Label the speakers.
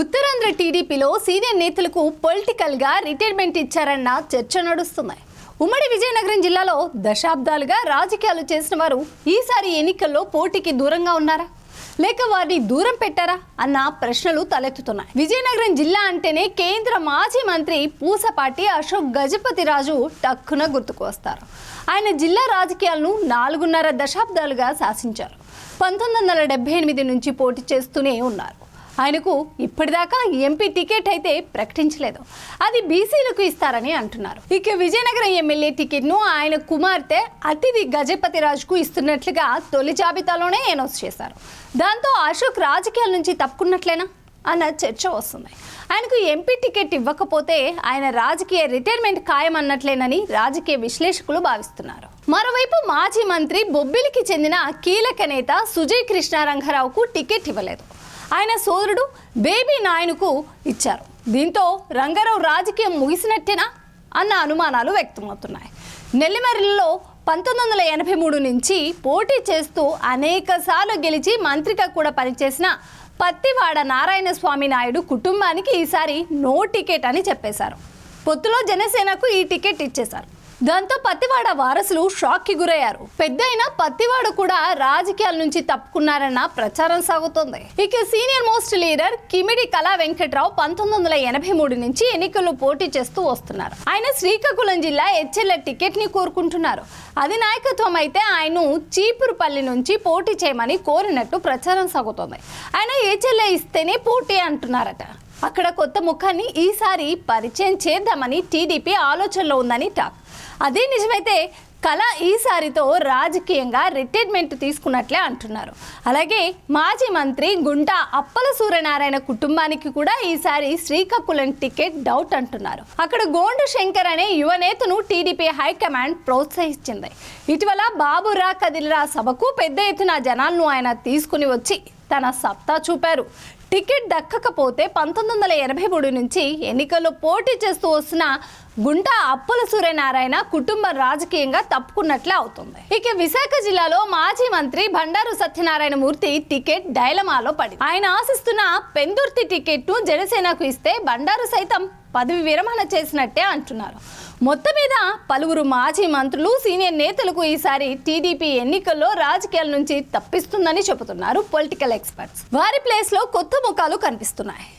Speaker 1: ఉత్తరాంధ్ర టీడీపీలో సీనియర్ నేతలకు పొలిటికల్గా రిటైర్మెంట్ ఇచ్చారన్న చర్చ నడుస్తున్నాయి. ఉమ్మడి విజయనగరం జిల్లాలో దశాబ్దాలుగా రాజకీయాలు చేసిన వారు ఈసారి ఎన్నికల్లో పోటీకి దూరంగా ఉన్నారా? లేక వారిని దూరం పెట్టారా? అన్న ప్రశ్నలు తలెత్తుతున్నాయి. విజయనగరం జిల్లా అంటేనే కేంద్ర మాజీ మంత్రి పూసపాటి అశోక్ గజపతి రాజు టక్కున గుర్తుకు వస్తారు. ఆయన జిల్లా రాజకీయాలను నాలుగున్నర దశాబ్దాలుగా శాసించారు. పంతొమ్మిది వందల డెబ్బై ఎనిమిది నుంచి పోటీ చేస్తూనే ఉన్నారు. ఆయనకు ఇప్పటిదాకా ఎంపీ టికెట్ అయితే ప్రకటించలేదు. అది బీసీలకు ఇస్తారని అంటున్నారు. ఇక విజయనగరం ఎమ్మెల్యే టికెట్ను ఆయన కుమార్తె అతిథి గజపతి రాజుకు ఇస్తున్నట్లుగా తొలి జాబితాలోనే అనౌన్స్ చేశారు. దాంతో అశోక్ రాజకీయాల నుంచి తప్పుకున్నట్లేనా? అన్న చర్చ వస్తుంది. ఆయనకు ఎంపీ టికెట్ ఇవ్వకపోతే ఆయన రాజకీయ రిటైర్మెంట్ ఖాయమన్నట్లేనని రాజకీయ విశ్లేషకులు భావిస్తున్నారు. మరోవైపు మాజీ మంత్రి బొబ్బిలికి చెందిన కీలక నేత సుజయ్ కృష్ణారంగారావుకు టికెట్ ఇవ్వలేదు. ఆయన సోదరుడు బేబీ నాయనుకు ఇచ్చారు. దీంతో రంగారావు రాజకీయం ముగిసినట్టేనా అన్న అనుమానాలు వ్యక్తమవుతున్నాయి. నెల్లిమర్లలో పంతొమ్మిది వందల ఎనభై మూడు నుంచి పోటీ చేస్తూ అనేక సార్లు గెలిచి మంత్రిగా కూడా పనిచేసిన పత్తివాడ నారాయణ స్వామి నాయుడు కుటుంబానికి ఈసారి నో టికెట్ అని చెప్పేశారు. పొత్తులో జనసేనకు ఈ టికెట్ ఇచ్చేశారు. దాంతో పత్తివాడ వారసులు షాక్కి గురయ్యారు. పెద్దయిన పత్తివాడ కూడా రాజకీయాల నుంచి తప్పుకున్నారన్న ప్రచారం సాగుతోంది. ఇక senior most leader Kimidi Kala Venkatrao పంతొమ్మిది వందల ఎనభై మూడు నుంచి ఎన్నికల్లో పోటీ చేస్తూ వస్తున్నారు. ఆయన శ్రీకాకుళం జిల్లా హెచ్ఎల్ టికెట్ని కోరుకుంటున్నారు. అది నాయకత్వం అయితే ఆయన చీపురుపల్లి నుంచి పోటీ చేయమని కోరినట్టు ప్రచారం సాగుతోంది. ఆయన హెచ్ఎల్ఏ ఇస్తేనే పోటీ అంటున్నారట. అక్కడ కొత్త ముఖాన్ని ఈసారి పరిచయం చేద్దామని టీడీపీ ఆలోచనలో ఉందని టాక్. అదే నిజమైతే కళ ఈసారితో రాజకీయంగా రిటైర్మెంట్ తీసుకున్నట్లే అంటున్నారు. అలాగే మాజీ మంత్రి గుంట అప్పల సూర్యనారాయణ కుటుంబానికి కూడా ఈసారి శ్రీకాకుళం టికెట్ డౌట్ అంటున్నారు. అక్కడ గోండు శంకర్ అనే యువ నేతను టీడీపీ హైకమాండ్ ప్రోత్సహించింది. ఇటీవల బాబురా కదిలిరా సభకు పెద్ద ఎత్తున జనాలను ఆయన తీసుకుని వచ్చి తన సత్తా చూపారు. టికెట్ దక్కకపోతే పంతొమ్మిది వందల ఎనభై మూడు నుంచి ఎన్నికల్లో పోటీ చేస్తూ వస్తున్న గుంటా అప్పుల సూర్యనారాయణ కుటుంబం రాజకీయంగా తప్పుకున్నట్లే అవుతుంది. ఇక విశాఖ జిల్లాలో మాజీ మంత్రి బండారు సత్యనారాయణ మూర్తి టికెట్ డైలమాలో పడి ఆయన ఆశిస్తున్న పెందుర్తి టికెట్ను జనసేనకు ఇస్తే బండారు సైతం పదవి విరమణ చేసినట్టే అంటున్నారు. మొత్తం మీద పలువురు మాజీ మంత్రులు సీనియర్ నేతలకు ఈసారి టీడీపీ ఎన్నికల్లో రాజకీయాల నుంచి తప్పిస్తుందని చెబుతున్నారు పొలిటికల్ ఎక్స్పర్ట్స్. వారి ప్లేస్లో కొత్త ముఖాలు కనిపిస్తున్నాయి.